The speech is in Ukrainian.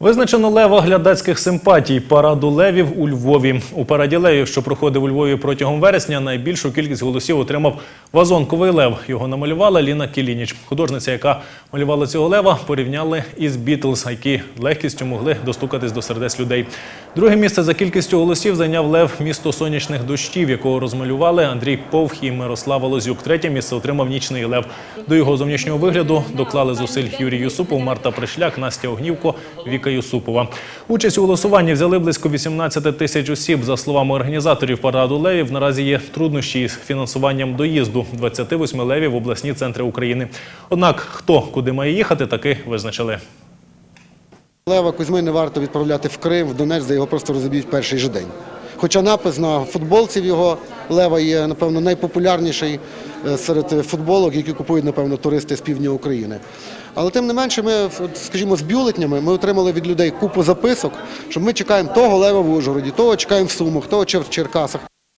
Визначено лева глядацьких симпатій параду левів у Львові. У параді левів, що проходив у Львові протягом вересня, найбільшу кількість голосів отримав вазонковий лев. Його намалювала Ліна Кілініч. Художниця, яка малювала цього лева, порівняли із Бітлз, які легкістю могли достукатись до сердець людей. Друге місце за кількістю голосів зайняв лев місто сонячних дощів, якого розмалювали Андрій Повх і Мирослава Лозюк. Третє місце отримав нічний лев. До його зовнішнього вигляду доклали зусиль Юрій Юсупов, Марта Пришляк, Настя Огнівко, Віка Юсупова. Участь у голосуванні взяли близько 18 тисяч осіб. За словами організаторів параду левів, наразі є труднощі із фінансуванням доїзду 28 левів в обласні центри України. Однак, хто куди має їхати, таки визначили. Лева Кузьми не варто відправляти в Крим, в Донець, де його просто розіб'ють перший же день. Хоча напис на футболці в його лева є, напевно, найпопулярніший е, серед футболок, які купують, напевно, туристи з півдня України. Але тим не менше, ми, скажімо, з бюлетнями ми отримали від людей купу записок, що ми чекаємо того лева в Ужгороді, того чекаємо в Сумах, того в Черкасах.